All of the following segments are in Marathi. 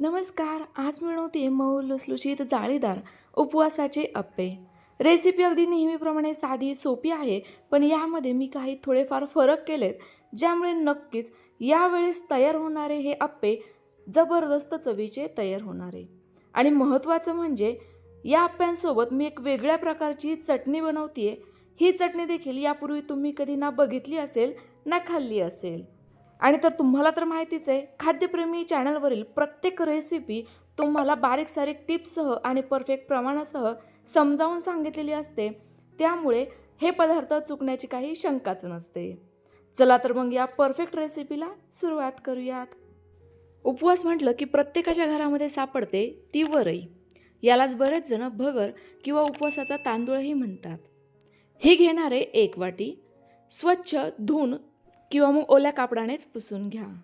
नमस्कार आज मिळवते मऊ लुसलुशीत जाळीदार उपवासाचे अप्पे. रेसिपी अगदी नेहमीप्रमाणे साधी सोपी आहे पण यामध्ये मी काही थोडेफार फरक केलेत ज्यामुळे नक्कीच यावेळेस तयार होणारे हे अप्पे जबरदस्त चवीचे तयार होणारे. आणि महत्त्वाचं म्हणजे या अप्प्यांसोबत मी एक वेगळ्या प्रकारची चटणी बनवते ही चटणी देखील यापूर्वी तुम्ही कधी ना बघितली असेल ना खाल्ली असेल. आणि तर तुम्हाला तर माहितीच आहे खाद्यप्रेमी चॅनलवरील प्रत्येक रेसिपी तुम्हाला बारीक सारीक टिप्ससह आणि परफेक्ट प्रमाणासह समजावून सांगितलेली असते. त्यामुळे हे पदार्थ चुकण्याची काही शंकाच नसते. चला तर मग या परफेक्ट रेसिपीला सुरुवात करूयात. उपवास म्हटलं की प्रत्येकाच्या घरामध्ये सापडते ती वरई. यालाच बरेच जण भगर किंवा उपवासाचा तांदूळही म्हणतात. हे घेणारे एक वाटी. स्वच्छ धुवून किंवा मग ओल्या कापडानेच पुसून घ्या.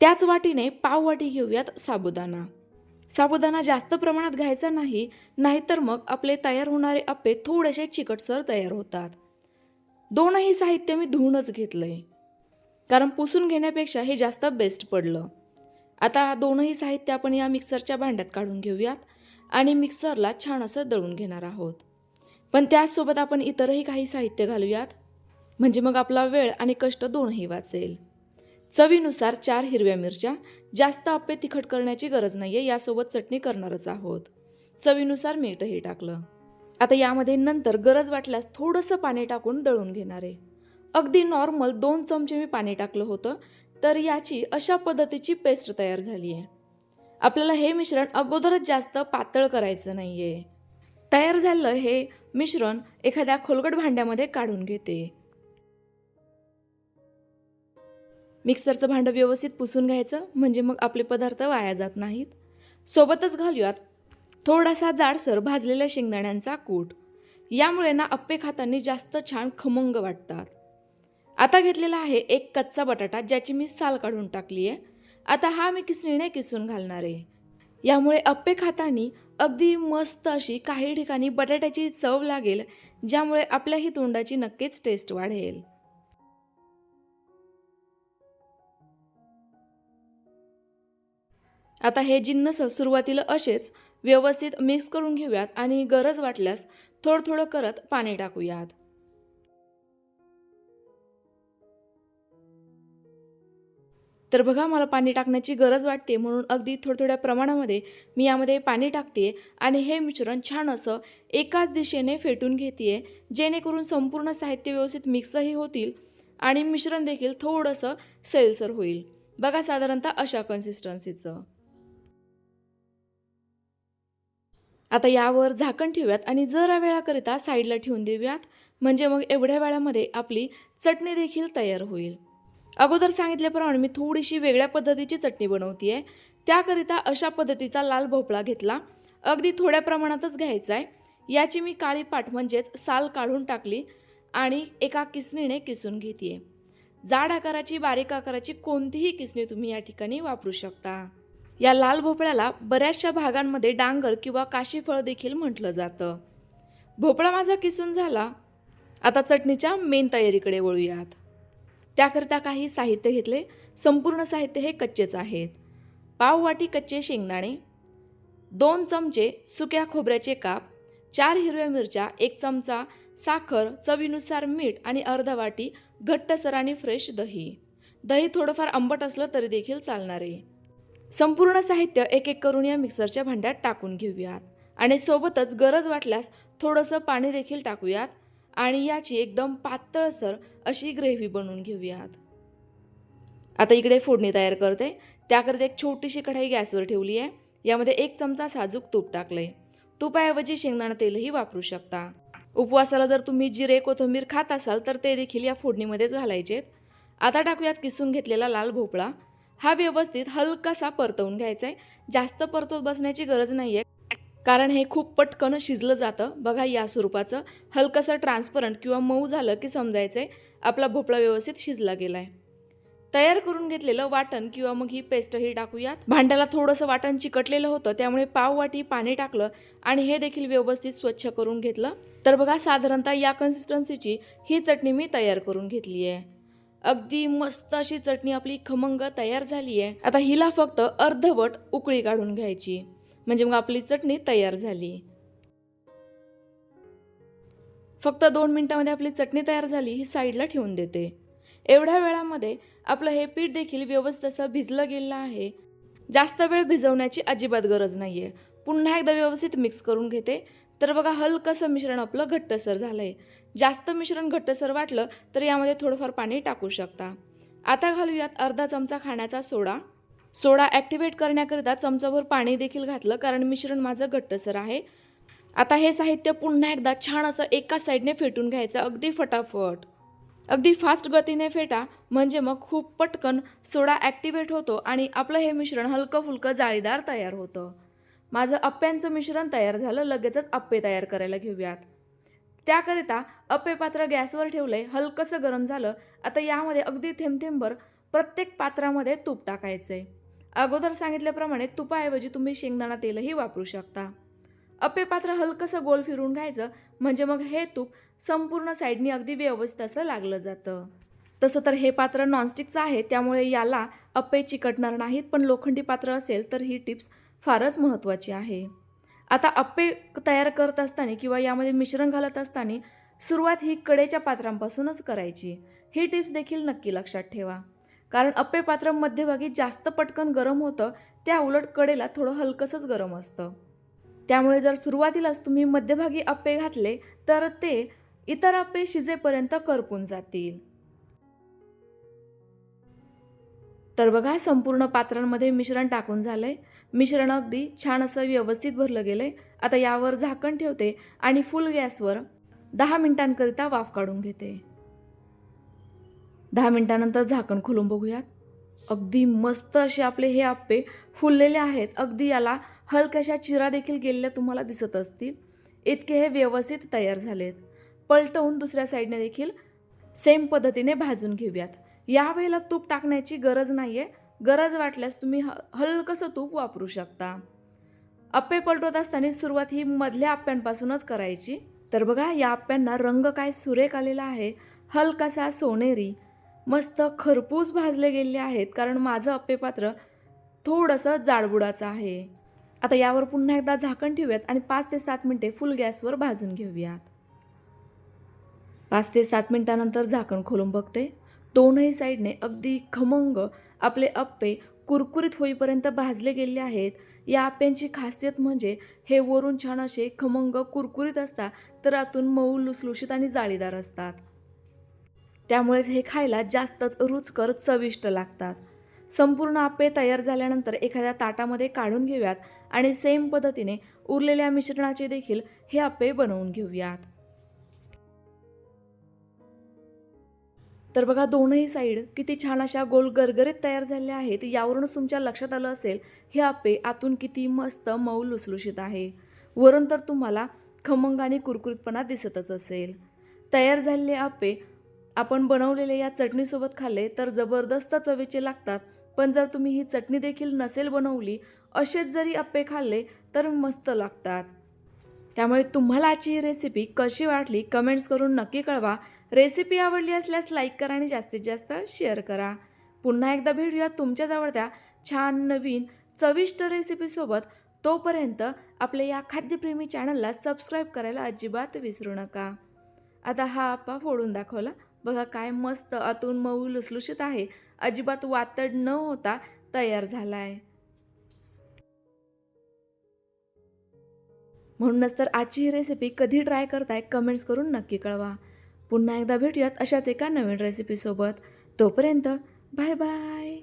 त्याच वाटीने पाव वाटी घेऊयात साबुदाणा. साबुदाणा जास्त प्रमाणात घ्यायचा नाही नाहीतर मग आपले तयार होणारे अप्पे थोडेसे चिकटसर तयार होतात. दोनही साहित्य मी धुवूनच घेतलंय. कारण पुसून घेण्यापेक्षा हे जास्त बेस्ट पडलं. आता दोनही साहित्य आपण या मिक्सरच्या भांड्यात काढून घेऊयात आणि मिक्सरला छान असं दळून घेणार आहोत. पण त्याचसोबत आपण इतरही काही साहित्य घालूयात. म्हणजे मग आपला वेळ आणि कष्ट दोनही वाचेल. चवीनुसार चार हिरव्या मिरच्या जास्त आप्पे तिखट करण्याची गरज नाही आहे यासोबत चटणी करणारच आहोत. चवीनुसार मीठही टाकलं. आता यामध्ये नंतर गरज वाटल्यास थोडंसं पाणी टाकून दळून घेणार आहे. अगदी नॉर्मल दोन चमचे मी पाणी टाकलं होतं तर याची अशा पद्धतीची पेस्ट तयार झाली आहे. आपल्याला हे मिश्रण अगोदरच जास्त पातळ करायचं नाही आहे तयार झालं हे मिश्रण एखाद्या खोलगट भांड्यामध्ये काढून घेते. मिक्सरचं भांडं व्यवस्थित पुसून घ्यायचं म्हणजे मग आपले पदार्थ वाया जात नाहीत. सोबतच घालूयात थोडासा जाडसर भाजलेल्या शेंगदाण्यांचा कूट. यामुळे ना अप्पे खाताना जास्त छान खमंग वाटतात. आता घेतलेला आहे एक कच्चा बटाटा ज्याची मी साल काढून टाकली आहे आता हा मी किसणीने किसून घालणार आहे. यामुळे अप्पे खाताना अगदी मस्त अशी काही ठिकाणी बटाट्याची चव लागेल ज्यामुळे आपल्याही तोंडाची नक्कीच टेस्ट वाढेल. आता हे जिन्नस सुरुवातीला असेच व्यवस्थित मिक्स करून घेऊयात आणि गरज वाटल्यास थोडं थोडं करत पाणी टाकूयात. तर बघा मला पाणी टाकण्याची गरज वाटते म्हणून अगदी थोड्या थोड्या प्रमाणामध्ये मी यामध्ये पाणी टाकते आणि हे मिश्रण छान असं एकाच दिशेने फेटून घेते जेणेकरून संपूर्ण साहित्य व्यवस्थित मिक्सही होतील आणि मिश्रण देखील थोडंसं सैलसर होईल. बघा साधारणतः अशा कन्सिस्टन्सीचं आता यावर झाकण ठेवूयात आणि जरा वेळाकरिता साईडला ठेवून देऊयात. म्हणजे मग एवढ्या वेळामध्ये आपली चटणी देखील तयार होईल. अगोदर सांगितल्याप्रमाणे मी थोडीशी वेगळ्या पद्धतीची चटणी बनवती आहे त्याकरिता अशा पद्धतीचा लाल भोपळा घेतला. अगदी थोड्या प्रमाणातच घ्यायचा आहे याची मी काळी पाठ म्हणजेच साल काढून टाकली आणि एका किसणीने किसून घेते जाड आकाराची बारीक आकाराची कोणतीही किसणी तुम्ही या ठिकाणी वापरू शकता. या लाल भोपळ्याला बऱ्याचशा भागांमध्ये डांगर किंवा काशीफळ देखील म्हटलं जातं. भोपळा माझा किसून झाला. आता चटणीच्या मेन तयारीकडे वळूयात. त्याकरता काही साहित्य घेतले. संपूर्ण साहित्य हे कच्चेच आहेत. पाव वाटी कच्चे शेंगदाणे दोन चमचे सुक्या खोबऱ्याचे काप चार हिरव्या मिरच्या एक चमचा साखर चवीनुसार मीठ आणि अर्धा वाटी घट्टसर आणि फ्रेश दही. दही थोडंफार आंबट असलं तरी देखील चालणार. आहे संपूर्ण साहित्य एक एक करून या मिक्सरच्या भांड्यात टाकून घेऊयात. आणि सोबतच गरज वाटल्यास थोडंसं पाणी देखील टाकूयात आणि याची एकदम पातळसर अशी ग्रेव्ही बनवून घेऊयात. आता इकडे फोडणी तयार करते. त्याकरता एक छोटीशी कढाई गॅसवर ठेवली आहे. यामध्ये एक चमचा साजूक तूप टाकलंय. तुपाऐवजी शेंगदाणा तेलही वापरू शकता. उपवासाला जर तुम्ही जिरे कोथिंबीर खात असाल तर ते देखील या फोडणीमध्येच घालायचेत. आता टाकूयात किसून घेतलेला लाल भोपळा. हा व्यवस्थित हलकासा परतवून घ्यायचा आहे जास्त परतवत बसण्याची गरज नाही आहे कारण हे खूप पटकन शिजलं जातं. बघा या स्वरूपाचं. हलकंसं ट्रान्सपरंट किंवा मऊ झालं की समजायचं आहे आपला भोपळा व्यवस्थित शिजला गेला आहे तयार करून घेतलेलं वाटण किंवा मग ही पेस्टही टाकूयात. भांड्याला थोडंसं वाटण चिकटलेलं होतं. त्यामुळे पाव वाटी पाणी टाकलं आणि हे देखील व्यवस्थित स्वच्छ करून घेतलं. तर बघा साधारणतः या कन्सिस्टन्सीची ही चटणी मी तयार करून घेतली आहे अगदी मस्त अशी चटणी आपली खमंग तयार झाली आहे आता हिला फक्त अर्धवट उकळी काढून घ्यायची. म्हणजे मग आपली चटणी तयार झाली. फक्त दोन मिनिटामध्ये आपली चटणी तयार झाली ही साईडला ठेवून देते. एवढ्या वेळामध्ये आपलं हे पीठ देखील व्यवस्थित असं भिजलं गेलं आहे. जास्त वेळ भिजवण्याची अजिबात गरज नाही आहे पुन्हा एकदा व्यवस्थित मिक्स करून घेते. तर बघा हलकंसं मिश्रण आपलं घट्टसर झालं आहे जास्त मिश्रण घट्टसर वाटलं तर यामध्ये थोडंफार पाणी टाकू शकता. आता घालूयात अर्धा चमचा खाण्याचा सोडा. सोडा ॲक्टिवेट करण्याकरिता चमचाभर पाणी देखील घातलं कारण मिश्रण माझं घट्टसर आहे. आता हे साहित्य पुन्हा एकदा छान असं एका साईडने फेटून घ्यायचं अगदी फटाफट. अगदी फास्ट गतीने फेटा म्हणजे मग खूप पटकन सोडा ॲक्टिवेट होतो आणि आपलं हे मिश्रण हलकं फुलकं जाळीदार तयार होतं. माझं अप्प्यांचं मिश्रण तयार झालं लगेचच अप्पे तयार करायला घेऊयात. त्याकरिता अप्पे पात्र गॅसवर ठेवलंय हलकंसं गरम झालं आता यामध्ये अगदी थेंबथेंबर प्रत्येक पात्रामध्ये तूप टाकायचं आहे अगोदर सांगितल्याप्रमाणे तुपाऐवजी तुम्ही शेंगदाणा तेलही वापरू शकता. अप्पे पात्र हलकंसं गोल फिरून घ्यायचं म्हणजे मग हे तूप संपूर्ण साईडनी अगदी व्यवस्थित असं लागलं जातं. तसं तर हे पात्र नॉनस्टिकचं आहे त्यामुळे याला अप्पे चिकटणार नाहीत पण लोखंडी पात्र असेल तर ही टिप्स फारच महत्त्वाची आहे. आता अप्पे तयार करत असताना किंवा यामध्ये मिश्रण घालत असताना सुरुवात ही कडेच्या पात्रांपासूनच करायची. ही टिप्स देखील नक्की लक्षात ठेवा. कारण अप्पे पात्र मध्यभागी जास्त पटकन गरम होतं त्या उलट कडेला थोडं हलकंसंच गरम असतं. त्यामुळे जर सुरुवातीलाच तुम्ही मध्यभागी अप्पे घातले तर ते इतर अप्पे शिजेपर्यंत करपून जातील. तर बघा संपूर्ण पात्रांमध्ये मिश्रण टाकून झालंय. मिश्रण अगदी छान असं व्यवस्थित भरलं गेलं आहे आता यावर झाकण ठेवते आणि फुल गॅसवर दहा मिनिटांकरिता वाफ काढून घेते. दहा मिनिटानंतर झाकण खोलून बघूयात. अगदी मस्त असे आपले हे आप्पे फुललेले आहेत. अगदी याला हलक्याशा चिरा देखील गेलेल्या तुम्हाला दिसत असतील. इतके हे व्यवस्थित तयार झालेत. पलटवून दुसऱ्या साईडने देखील सेम पद्धतीने भाजून घेऊयात. यावेळेला तूप टाकण्याची गरज नाही आहे गरज वाटल्यास तुम्ही ह हलकंसं तूप वापरू शकता. अप्पे पलटवत असताना सुरुवात ही मधल्या आप्प्यांपासूनच करायची. तर बघा या आप्प्यांना रंग काय सुरेख आलेला आहे. हलकासा सोनेरी मस्त खरपूस भाजले गेले आहेत कारण माझं अप्पे पात्र थोडंसं जाडबुडाचं आहे. आता यावर पुन्हा एकदा झाकण ठेवूयात आणि पाच ते सात मिनटे फुल गॅसवर भाजून घेऊयात. पाच ते सात मिनिटानंतर झाकण खोलून बघते. दोनही साईडने अगदी खमंग आपले अप्पे कुरकुरीत होईपर्यंत भाजले गेले आहेत. या आप्यांची खासियत म्हणजे हे वरून छान असे खमंग कुरकुरीत असतात तर आतून मऊ लुसलुशीत आणि जाळीदार असतात. त्यामुळेच हे खायला जास्तच रुचकर चविष्ट लागतात. संपूर्ण आप्पे तयार झाल्यानंतर एखाद्या ताटामध्ये काढून घेऊयात आणि सेम पद्धतीने उरलेल्या मिश्रणाचे देखील हे आप्पे बनवून घेऊयात. तर बघा दोनही साईड किती छान अशा गोल गरगरीत तयार झाल्या आहेत. यावरूनच तुमच्या लक्षात आलं असेल हे आपे आतून किती मस्त मऊ लुसलुशीत आहे. वरून तर तुम्हाला खमंग आणि कुरकुरीतपणा दिसतच असेल. तयार झालेले आपे आपण बनवलेले या चटणीसोबत खाल्ले तर जबरदस्त चवीचे लागतात. पण जर तुम्ही ही चटणी देखील नसेल बनवली असेच जरी अप्पे खाल्ले तर मस्त लागतात. त्यामुळे तुम्हाला आजची ही रेसिपी कशी वाटली कमेंट्स करून नक्की कळवा. रेसिपी आवडली असल्यास लाईक करा आणि जास्तीत जास्त शेअर करा. पुन्हा एकदा भेटूया तुमच्या जवळत्या छान नवीन चविष्ट रेसिपीसोबत तोपर्यंत आपल्या या खाद्यप्रेमी चॅनलला सबस्क्राईब करायला अजिबात विसरू नका. आता हा आप्पा फोडून दाखवला. बघा काय मस्त आतून मऊ लुसलुशीत आहे. अजिबात वातड न होता तयार झाला आहे म्हणूनच तर आजची ही रेसिपी कधी ट्राय करताय कमेंट्स करून नक्की कळवा. पुन्हा एकदा भेटूयात अशाच एका नवीन रेसिपीसोबत तोपर्यंत बाय बाय